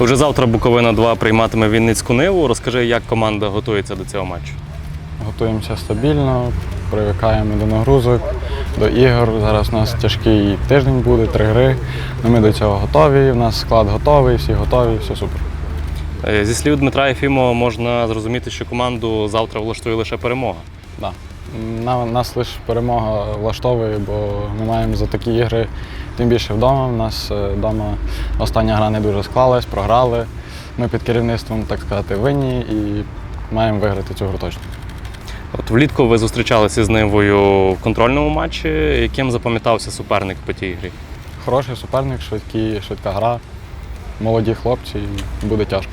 Вже завтра Буковина 2 прийматиме Вінницьку Ниву. Розкажи, як команда готується до цього матчу. Готуємося стабільно, привикаємо до нагрузок, до ігор. Зараз у нас тяжкий тиждень буде, три гри. Ну, ми до цього готові. У нас склад готовий, всі готові, все супер. Е, Зі слів Дмитра Єфімова можна зрозуміти, що команду завтра влаштує лише перемога. Да. На- Нас лише перемога влаштовує, бо ми маємо за такі ігри, тим більше вдома. У нас е, вдома остання гра не дуже склалась, програли. Ми під керівництвом, так сказати, винні і маємо виграти цю гру точно. От влітку ви зустрічалися з Нивою в контрольному матчі. Яким запам'ятався суперник по тій грі? Хороший суперник, швидкі, швидка гра, молоді хлопці, буде тяжко.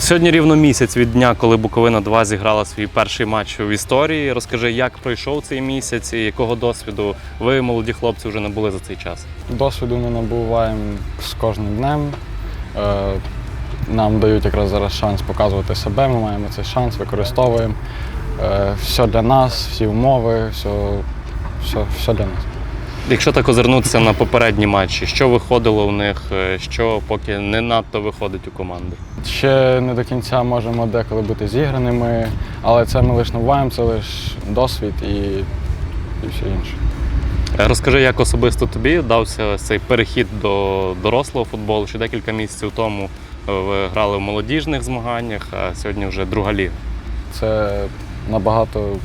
Сьогодні рівно місяць від дня, коли Буковина 2 зіграла свій перший матч в історії. Розкажи, як пройшов цей місяць і якого досвіду ви, молоді хлопці, вже набули за цей час. Досвіду ми набуваємо з кожним днем. Е, Нам дають якраз зараз шанс показувати себе, ми маємо цей шанс, використовуємо. Е, Все для нас, всі умови, все, все, все для нас. Якщо так озирнутися на попередні матчі, що виходило у них, е, що поки не надто виходить у команди? Ще не до кінця можемо деколи бути зіграними, але це ми лише набуваємо, це лише досвід і, і все інше. Е, Розкажи, як особисто тобі дався цей перехід до дорослого футболу, що декілька місяців тому е, ви грали в молодіжних змаганнях, а сьогодні вже друга ліга. Це набагато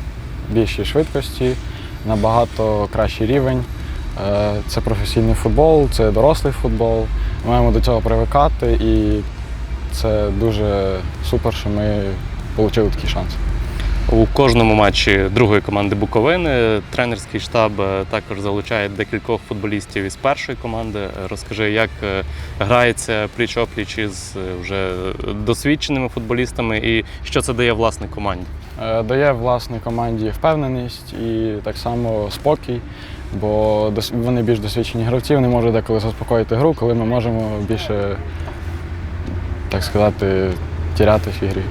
більші швидкості, набагато кращий рівень. Е, Це професійний футбол, це дорослий футбол. Ми маємо до цього привикати, і це дуже супер, що ми отримали такий шанс. У кожному матчі другої команди Буковини тренерський штаб е, також залучає декількох футболістів із першої команди. Е, Розкажи, як грається пліч-опліч із е, вже досвідченими футболістами і що це дає власне команді. Дає власній команді впевненість і так само спокій, бо вони більш досвідчені гравці, вони можуть деколи заспокоїти гру, коли ми можемо більше, так сказати, тіряти в ігрі.